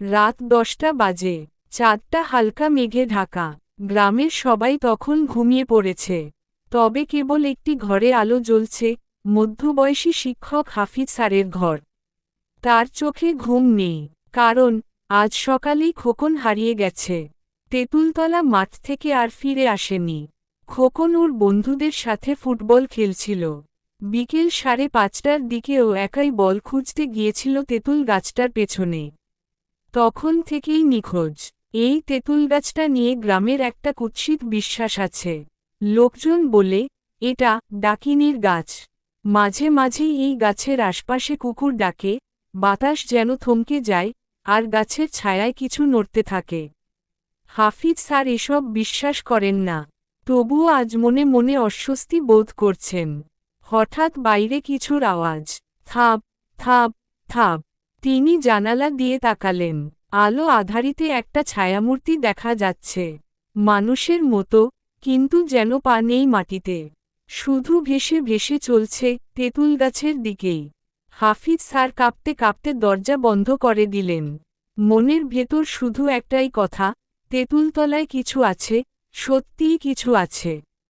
রাত দশটা বাজে চাঁদটা হালকা মেঘে ঢাকা। গ্রামের সবাই তখন ঘুমিয়ে পড়েছে। তবে কেবল একটি ঘরে আলো জ্বলছে, মধ্যবয়সী শিক্ষক হাফিজ স্যারের ঘর। তার চোখে ঘুম নেই, কারণ আজ সকালেই খোকন হারিয়ে গেছে। তেঁতুলতলা মাঠ থেকে আর ফিরে আসেনি। খোকন ওর বন্ধুদের সাথে ফুটবল খেলছিল। বিকেল সাড়ে পাঁচটার দিকেও একাই বল খুঁজতে গিয়েছিল তেঁতুল গাছটার পেছনে। তখন থেকেই নিখোঁজ। এই তেঁতুল গাছটা নিয়ে গ্রামের একটা কুৎসিত বিশ্বাস আছে। লোকজন বলে, এটা ডাকিনীর গাছ। মাঝে মাঝেই এই গাছের আশপাশে কুকুর ডাকে, বাতাস যেন থমকে যায়, আর গাছের ছায়ায় কিছু নড়তে থাকে। হাফিজ স্যার এসব বিশ্বাস করেন না। তবুও আজ মনে মনে অস্বস্তি বোধ করছেন। হঠাৎ বাইরে কিছুর আওয়াজ। থাপ থাপ থাপ। তিনি জানালা দিয়ে তাকালেন। আলো আধারিতে একটা ছায়ামূর্তি দেখা যাচ্ছে। মানুষের মতো, কিন্তু যেন পা নেই মাটিতে। শুধু ভেসে ভেসে চলছে তেঁতুল গাছের দিকেই। হাফিজ স্যার কাঁপতে কাঁপতে দরজা বন্ধ করে দিলেন। মনের ভেতর শুধু একটাই কথা, তেঁতুলতলায় কিছু আছে, সত্যিই কিছু আছে।